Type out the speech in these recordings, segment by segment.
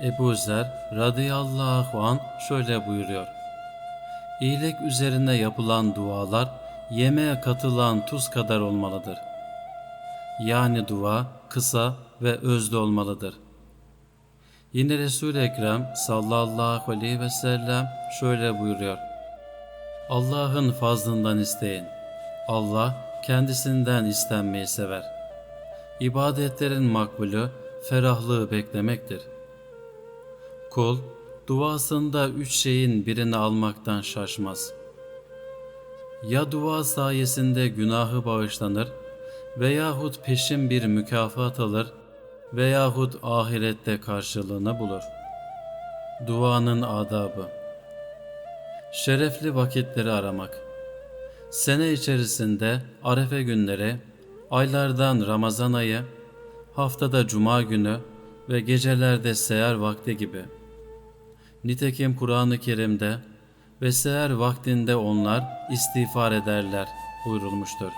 Ebu Zer radıyallahu an şöyle buyuruyor. İyilik üzerine yapılan dualar yemeğe katılan tuz kadar olmalıdır. Yani dua kısa ve özlü olmalıdır. Yine Resul-i Ekrem sallallahu aleyhi ve sellem şöyle buyuruyor. Allah'ın fazlından isteyin. Allah kendisinden istenmeyi sever. İbadetlerin makbulü ferahlığı beklemektir. Kul duasında üç şeyin birini almaktan şaşmaz. Ya dua sayesinde günahı bağışlanır veyahut peşin bir mükafat alır veyahut ahirette karşılığını bulur. Duanın adabı Şerefli vakitleri aramak Sene içerisinde arefe günleri, aylardan Ramazan ayı, haftada cuma günü ve gecelerde seher vakti gibi. Nitekim Kur'an-ı Kerim'de ve seher vaktinde onlar istiğfar ederler buyurulmuştur.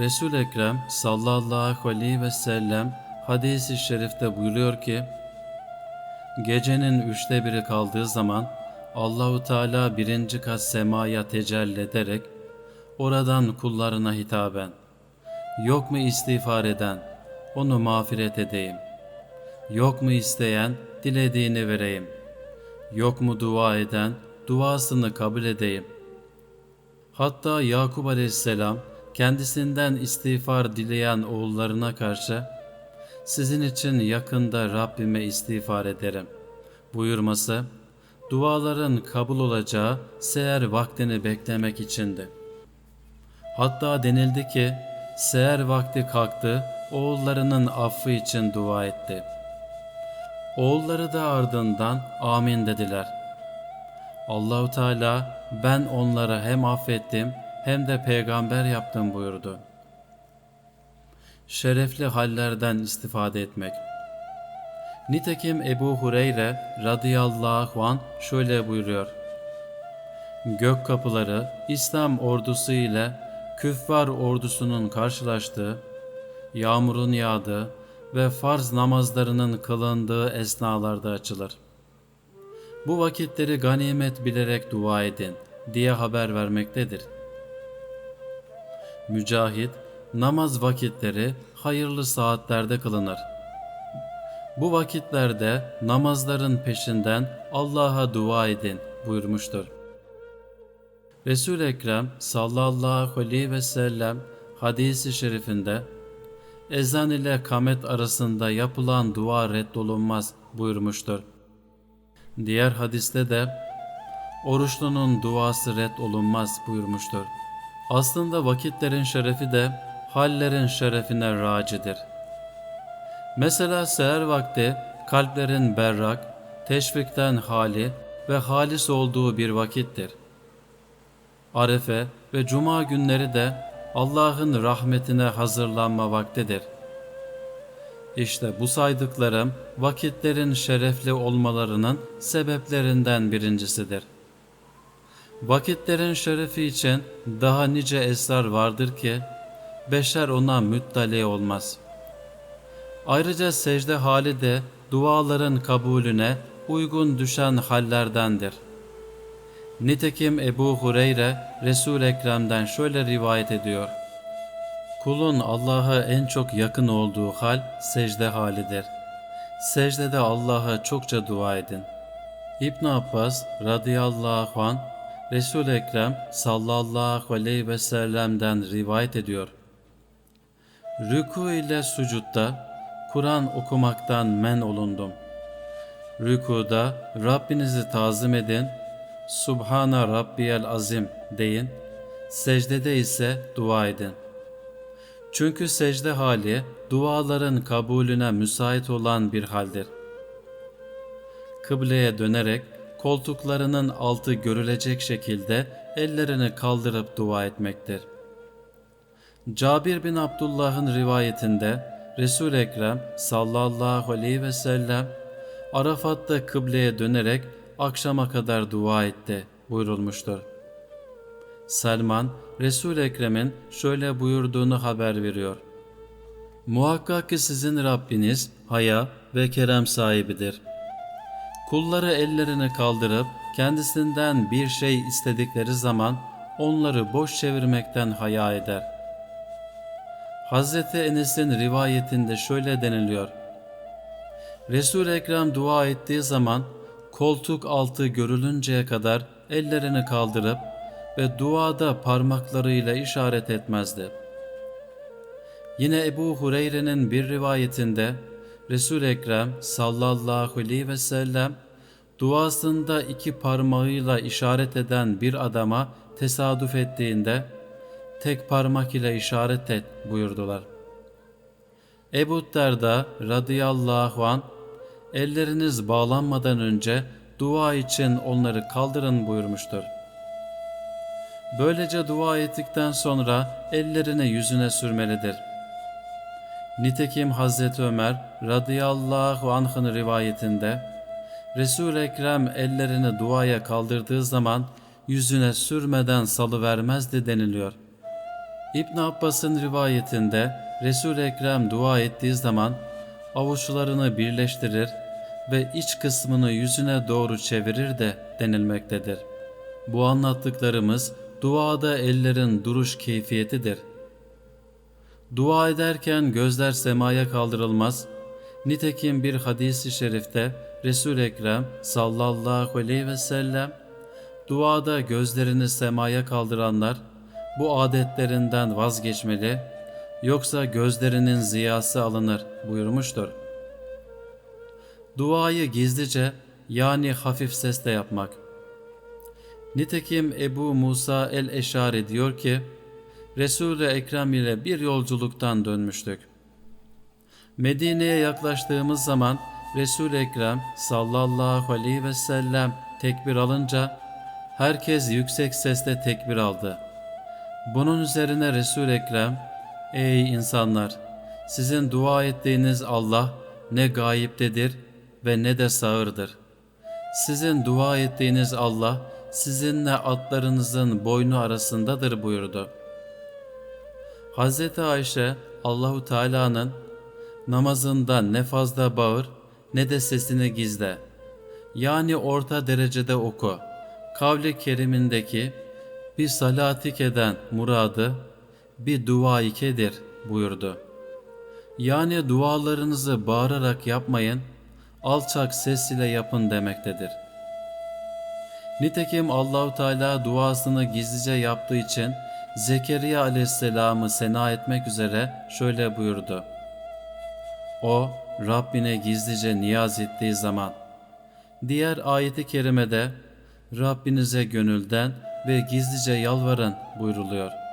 resul Ekrem sallallahu aleyhi ve sellem hadisi şerifte buyuruyor ki, Gecenin üçte biri kaldığı zaman Allahu Teala birinci kat semaya tecelli ederek oradan kullarına hitaben Yok mu istiğfar eden onu mağfiret edeyim. Yok mu isteyen dilediğini vereyim. Yok mu dua eden duasını kabul edeyim. Hatta Yakup Aleyhisselam kendisinden istiğfar dileyen oğullarına karşı sizin için yakında Rabbime istiğfar ederim buyurması duaların kabul olacağı seher vaktini beklemek içindi. Hatta denildi ki seher vakti kalktı oğullarının affı için dua etti. Oğulları da ardından amin dediler. Allahu Teala ben onları hem affettim hem de peygamber yaptım buyurdu. Şerefli hallerden istifade etmek. Nitekim Ebu Hureyre radıyallahu an şöyle buyuruyor. Gök kapıları İslam ordusu ile küffar ordusunun karşılaştığı, yağmurun yağdığı ve farz namazlarının kılındığı esnalarda açılır. Bu vakitleri ganimet bilerek dua edin diye haber vermektedir. Mücahit, namaz vakitleri hayırlı saatlerde kılınır. Bu vakitlerde namazların peşinden Allah'a dua edin buyurmuştur. Resul Ekrem sallallahu aleyhi ve sellem hadisi şerifinde ezan ile kamet arasında yapılan dua reddolunmaz buyurmuştur. Diğer hadiste de oruçlunun duası reddolunmaz buyurmuştur. Aslında vakitlerin şerefi de hallerin şerefine racidir. Mesela seher vakti kalplerin berrak, teşvikten hali ve halis olduğu bir vakittir. Arefe ve cuma günleri de Allah'ın rahmetine hazırlanma vaktidir. İşte bu saydıklarım vakitlerin şerefli olmalarının sebeplerinden birincisidir. Vakitlerin şerefi için daha nice esrar vardır ki beşer ona müttali olmaz. Ayrıca secde hali de duaların kabulüne uygun düşen hallerdendir. Nitekim Ebu Hureyre Resul Ekrem'den şöyle rivayet ediyor. Kulun Allah'a en çok yakın olduğu hal secde halidir. Secdede Allah'a çokça dua edin. İbn Abbas radıyallahu an Resul Ekrem sallallahu aleyhi ve sellem'den rivayet ediyor. Rüku ile sucutta Kur'an okumaktan men olundum. Rükuda Rabbinizi tazim edin Subhana Rabbiyel Azim deyin, secdede ise dua edin. Çünkü secde hali duaların kabulüne müsait olan bir haldir. Kıbleye dönerek koltuklarının altı görülecek şekilde ellerini kaldırıp dua etmektir. Cabir bin Abdullah'ın rivayetinde resul Ekrem sallallahu aleyhi ve sellem Arafat'ta kıbleye dönerek akşama kadar dua etti buyurulmuştur. Selman, resul Ekrem'in şöyle buyurduğunu haber veriyor. Muhakkak ki sizin Rabbiniz haya ve kerem sahibidir. Kulları ellerini kaldırıp kendisinden bir şey istedikleri zaman onları boş çevirmekten haya eder. Hazreti Enes'in rivayetinde şöyle deniliyor. Resul-i Ekrem dua ettiği zaman koltuk altı görülünceye kadar ellerini kaldırıp ve duada parmaklarıyla işaret etmezdi. Yine Ebu Hureyre'nin bir rivayetinde Resul-i Ekrem sallallahu aleyhi ve sellem duasında iki parmağıyla işaret eden bir adama tesadüf ettiğinde tek parmak ile işaret et buyurdular. Ebu Derda radıyallahu an elleriniz bağlanmadan önce dua için onları kaldırın buyurmuştur. Böylece dua ettikten sonra ellerini yüzüne sürmelidir. Nitekim Hazreti Ömer radıyallahu anh'ın rivayetinde Resul-i Ekrem ellerini duaya kaldırdığı zaman yüzüne sürmeden salıvermezdi deniliyor. İbn Abbas'ın rivayetinde Resul-i Ekrem dua ettiği zaman avuçlarını birleştirir ve iç kısmını yüzüne doğru çevirir de denilmektedir. Bu anlattıklarımız duada ellerin duruş keyfiyetidir. Dua ederken gözler semaya kaldırılmaz. Nitekim bir hadisi şerifte Resul-i Ekrem sallallahu aleyhi ve sellem duada gözlerini semaya kaldıranlar bu adetlerinden vazgeçmeli yoksa gözlerinin ziyası alınır buyurmuştur. Duayı gizlice yani hafif sesle yapmak. Nitekim Ebu Musa el-Eşari diyor ki, Resul-i Ekrem ile bir yolculuktan dönmüştük. Medine'ye yaklaştığımız zaman Resul-i Ekrem sallallahu aleyhi ve sellem tekbir alınca herkes yüksek sesle tekbir aldı. Bunun üzerine Resul-i Ekrem, Ey insanlar! Sizin dua ettiğiniz Allah ne gayiptedir ve ne de sağırdır. Sizin dua ettiğiniz Allah sizinle atlarınızın boynu arasındadır buyurdu. Hazreti Ayşe Allahu Teala'nın namazında ne fazla bağır ne de sesini gizle. Yani orta derecede oku. Kavli kerimindeki bir salatik eden muradı bir dua ikedir buyurdu. Yani dualarınızı bağırarak yapmayın, alçak ses ile yapın demektedir. Nitekim Allahu Teala duasını gizlice yaptığı için Zekeriya aleyhisselamı sena etmek üzere şöyle buyurdu. O Rabbine gizlice niyaz ettiği zaman. Diğer ayeti kerimede Rabbinize gönülden ve gizlice yalvarın buyruluyor.